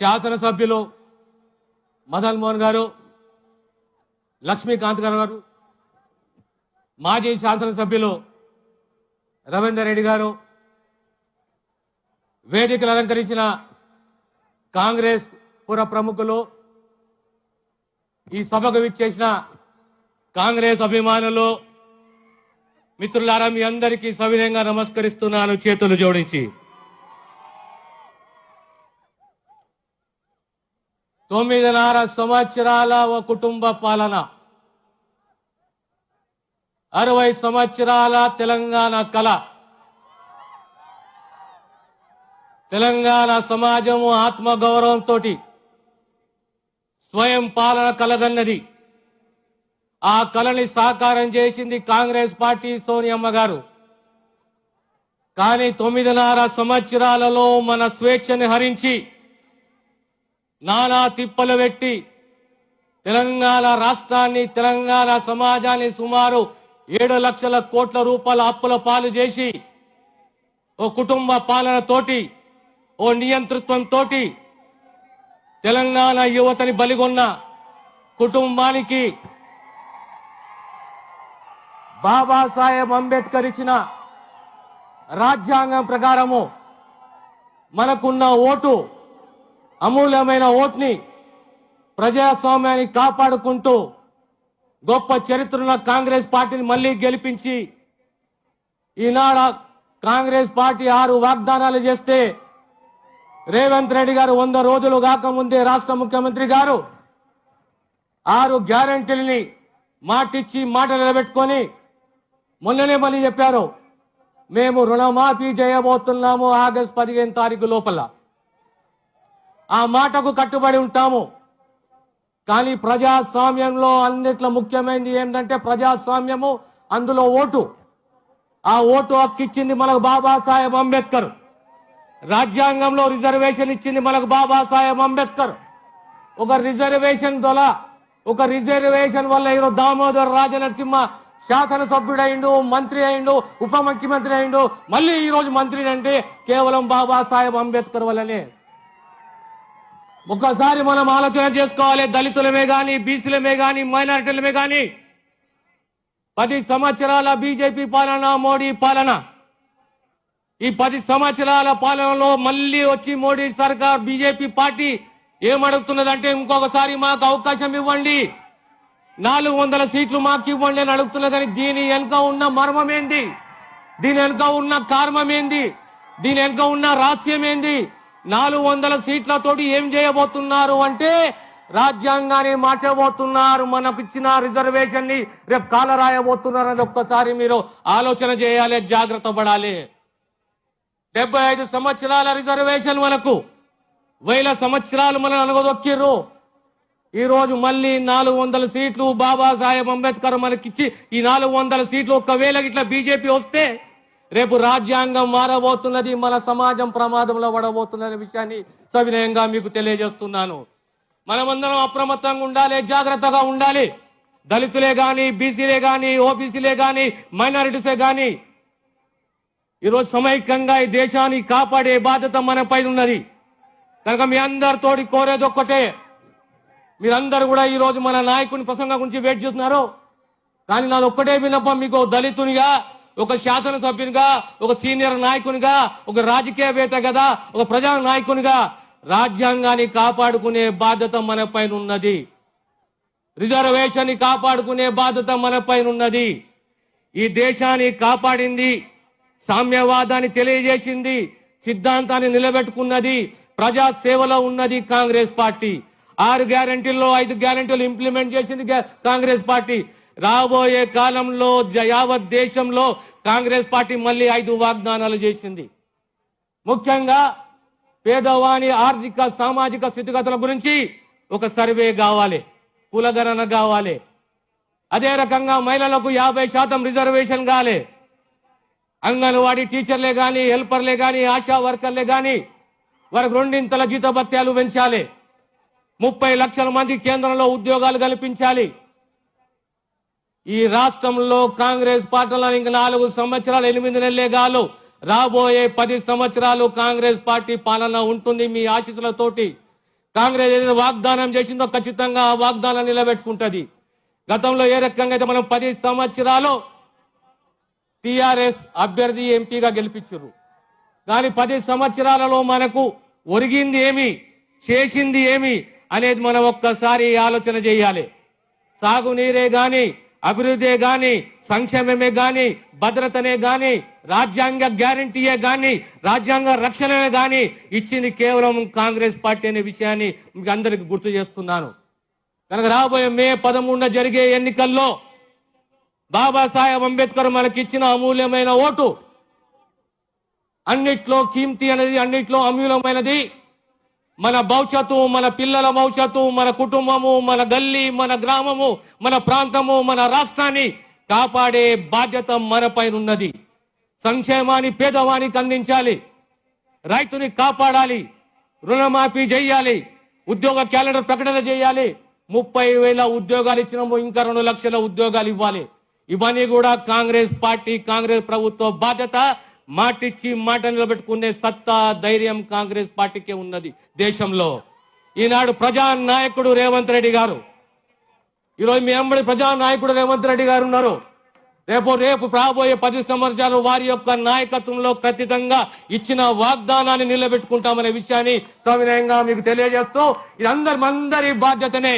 శాసనసభ్యులు మదన్ మోహన్ గారు లక్ష్మీకాంత్ గారు గారు మాజీ శాసనసభ్యులు రవీందర్ రెడ్డి గారు వేదికలు అలంకరించిన కాంగ్రెస్ పుర ప్రముఖులు ఈ సభకు విచ్చేసిన కాంగ్రెస్ అభిమానులు మిత్రులారా మీ అందరికీ సవినయంగా నమస్కరిస్తున్నాను చేతులు జోడించి. తొమ్మిదిన్నర సంవత్సరాల ఓ కుటుంబ పాలన. అరవై సంవత్సరాల తెలంగాణ కళ. తెలంగాణ సమాజము ఆత్మగౌరవంతో స్వయం పాలన కలగన్నది. ఆ కళని సాకారం చేసింది కాంగ్రెస్ పార్టీ సోనియమ్మ గారు. కానీ తొమ్మిదిన్నర సంవత్సరాలలో మన స్వేచ్ఛని హరించి నానా తిప్పలు పెట్టి తెలంగాణ రాష్ట్రాన్ని తెలంగాణ సమాజాన్ని సుమారు ఏడు లక్షల కోట్ల రూపాయల అప్పుల పాలు చేసి ఓ కుటుంబ పాలనతోటి ఓ నియంతృత్వంతో తెలంగాణ యువతని బలిగొన్న కుటుంబానికి బాబాసాహెబ్ అంబేద్కర్ ఇచ్చిన రాజ్యాంగం ప్రకారము మనకున్న ఓటు అమూల్యమైన ఓట్ని ప్రజాస్వామ్యాన్ని కాపాడుకుంటూ గొప్ప చరిత్రన్న కాంగ్రెస్ పార్టీని మళ్ళీ గెలిపించి ఈనాడ కాంగ్రెస్ పార్టీ ఆరు వాగ్దానాలు చేస్తే రేవంత్ రెడ్డి గారు వంద రోజులు కాకముందే రాష్ట్ర ముఖ్యమంత్రి గారు ఆరు గ్యారంటీలని మాటిచ్చి మాట నిలబెట్టుకొని మొన్ననే మళ్ళీ చెప్పారు మేము రుణమాఫీ చేయబోతున్నాము ఆగస్ట్ పదిహేను తారీఖు లోపల. ఆ మాటకు కట్టుబడి ఉంటాము. కానీ ప్రజాస్వామ్యంలో అన్నిట్లో ముఖ్యమైనది ఏంటంటే ప్రజాస్వామ్యము అందులో ఓటు. ఆ ఓటు హక్కు ఇచ్చింది మనకు బాబాసాహెబ్ అంబేద్కర్. రాజ్యాంగంలో రిజర్వేషన్ ఇచ్చింది మనకు బాబాసాహెబ్ అంబేద్కర్. ఒక రిజర్వేషన్ దొల ఒక రిజర్వేషన్ వల్ల ఈరోజు దామోదర్ రాజనరసింహ శాసనసభ్యుడైండు మంత్రి అయిండు ఉప ముఖ్యమంత్రి అయిండు మళ్ళీ ఈరోజు రోజు మంత్రి అంటే కేవలం బాబాసాహెబ్ అంబేద్కర్ వల్లనే. ఒక్కసారి మనం ఆలోచన చేసుకోవాలి. దళితులమే కానీ బీసీలమే కానీ మైనారిటీలమే కానీ పది సంవత్సరాల బీజేపీ పాలన మోడీ పాలన. ఈ పది సంవత్సరాల పాలనలో మళ్ళీ వచ్చి మోడీ సర్కార్ బీజేపీ పార్టీ ఏమడుగుతున్నదంటే ఇంకొకసారి మాకు అవకాశం ఇవ్వండి. నాలుగు వందల సీట్లు మాకు ఇవ్వండి అని అడుగుతున్నదని దీని వెనుక ఉన్న మర్మం ఏంది దీని వెనుక ఉన్న కారణం ఏంది దీని వెనుక ఉన్న రహస్యం ఏంది నాలుగు వందల సీట్లతోటి ఏం చేయబోతున్నారు అంటే రాజ్యాంగాన్ని మార్చబోతున్నారు. మనకు ఇచ్చిన రిజర్వేషన్ని రేపు కాల రాయబోతున్నారు అని ఒక్కసారి మీరు ఆలోచన చేయాలి జాగ్రత్త పడాలి. డెబ్బై ఐదు సంవత్సరాల రిజర్వేషన్ మనకు. వేల సంవత్సరాలు మనం అనగదొక్కిర్రు ఈ రోజు మళ్ళీ నాలుగు వందల సీట్లు బాబాసాహెబ్ అంబేద్కర్ మనకిచ్చి ఈ నాలుగు వందల సీట్లు ఒకవేళ ఇట్లా బీజేపీ వస్తే రేపు రాజ్యాంగం మారబోతున్నది మన సమాజం ప్రమాదంలో పడబోతున్నది విషయాన్ని సవినయంగా మీకు తెలియజేస్తున్నాను. మనమందరం అప్రమత్తంగా ఉండాలి జాగ్రత్తగా ఉండాలి. దళితులే కానీ బీసీలే కానీ ఓబీసీలే కానీ మైనారిటీసే కానీ ఈరోజు సమైక్యంగా ఈ దేశాన్ని కాపాడే బాధ్యత మనపై ఉన్నది. కనుక మీ అందరితోటి కోరేది ఒక్కటే మీరందరూ కూడా ఈ రోజు మన నాయకుని ప్రసంగం గురించి వెయిట్ చేస్తున్నారు. కానీ నాది ఒక్కటే విన్నపం మీకు దళితునిగా ఒక శాసనసభ్యునిగా ఒక సీనియర్ నాయకునిగా ఒక రాజకీయవేత్త కదా ఒక ప్రజా నాయకునిగా రాజ్యాంగాన్ని కాపాడుకునే బాధ్యత మన పైన ఉన్నది. రిజర్వేషన్ కాపాడుకునే బాధ్యత మన పైన ఉన్నది. ఈ దేశాన్ని కాపాడింది సామ్యవాదాన్ని తెలియజేసింది సిద్ధాంతాన్ని నిలబెట్టుకున్నది ప్రజా సేవలో ఉన్నది కాంగ్రెస్ పార్టీ. ఆరు గ్యారంటీల్లో ఐదు గ్యారంటీలు ఇంప్లిమెంట్ చేసింది కాంగ్రెస్ పార్టీ. రాబోయే కాలంలో యావత్ దేశంలో కాంగ్రెస్ పార్టీ మళ్ళీ ఐదు వాగ్దానాలు చేసింది. ముఖ్యంగా పేదవాని ఆర్థిక సామాజిక స్థితిగతుల గురించి ఒక సర్వే కావాలి కులగణన కావాలి. అదే రకంగా మహిళలకు యాభై శాతం రిజర్వేషన్ కావాలి అంగన్వాడీ టీచర్లే కానీ హెల్పర్లే కానీ ఆశా వర్కర్లే కానీ వారికి రెండింతల జీతభత్యాలు పెంచాలి. ముప్పై లక్షల మంది కేంద్రంలో ఉద్యోగాలు కల్పించాలి. ఈ రాష్ట్రంలో కాంగ్రెస్ పార్టీలో ఇంక నాలుగు సంవత్సరాలు ఎనిమిది నెలలే కాలు రాబోయే పది సంవత్సరాలు కాంగ్రెస్ పార్టీ పాలన ఉంటుంది మీ ఆశీస్సులతోటి. కాంగ్రెస్ ఏదైతే వాగ్దానం చేసిందో ఖచ్చితంగా ఆ వాగ్దానం నిలబెట్టుకుంటుంది. గతంలో ఏ రకంగా అయితే మనం పది సంవత్సరాలు టిఆర్ఎస్ అభ్యర్థి ఎంపీగా గెలిపించారు కానీ పది సంవత్సరాలలో మనకు ఒరిగింది ఏమి చేసింది ఏమి అనేది మనం ఒక్కసారి ఆలోచన చేయాలి. సాగునీరే కానీ అభివృద్ధే గాని సంక్షేమమే గాని భద్రతనే గాని రాజ్యాంగ గ్యారంటీయే గాని రాజ్యాంగ రక్షణనే గాని ఇచ్చింది కేవలం కాంగ్రెస్ పార్టీ అనే విషయాన్ని మీకు అందరికి గుర్తు చేస్తున్నాను. కనుక రాబోయే మే పదమూడున జరిగే ఎన్నికల్లో బాబాసాహెబ్ అంబేద్కర్ మనకిచ్చిన అమూల్యమైన ఓటు. అన్నిట్లో కీమ్తి అనేది అన్నిట్లో అమూల్యమైనది. మన భవిష్యత్తు మన పిల్లల భవిష్యత్తు మన కుటుంబము మన గల్లీ మన గ్రామము మన ప్రాంతము మన రాష్ట్రాన్ని కాపాడే బాధ్యత మన ఉన్నది సంక్షేమాన్ని పేదవానికి అందించాలి. రైతుని కాపాడాలి. రుణమాఫీ చేయాలి. ఉద్యోగ క్యాలెండర్ ప్రకటన చేయాలి. ముప్పై వేల ఉద్యోగాలు ఇచ్చినాము ఇంకా రెండు లక్షల ఉద్యోగాలు ఇవ్వాలి. ఇవన్నీ కూడా కాంగ్రెస్ పార్టీ కాంగ్రెస్ ప్రభుత్వ బాధ్యత. మాటిచ్చి మాట నిలబెట్టుకునే సత్తా ధైర్యం కాంగ్రెస్ పార్టీకే ఉన్నది దేశంలో. ఈనాడు ప్రజా నాయకుడు రేవంత్ రెడ్డి గారు. ఈరోజు మీ అంబడి ప్రజా నాయకుడు రేవంత్ రెడ్డి గారు ఉన్నారు. రేపు రేపు రాబోయే పది సంవత్సరాలు వారి యొక్క నాయకత్వంలో ఖచ్చితంగా ఇచ్చిన వాగ్దానాన్ని నిలబెట్టుకుంటామనే విషయాన్ని సవినయంగా మీకు తెలియజేస్తూ ఇది అందరి బాధ్యతనే.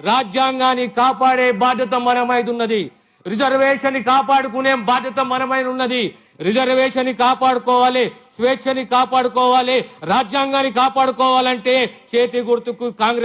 రాజ్యాంగాన్ని కాపాడే బాధ్యత మనమైదు ఉన్నది. రిజర్వేషన్ కాపాడుకునే బాధ్యత మనమైన ఉన్నది. రిజర్వేషన్ కాపాడుకోవాలి స్వేచ్ఛని కాపాడుకోవాలి రాజ్యాంగాన్ని కాపాడుకోవాలంటే చేతి గుర్తుకు కాంగ్రెస్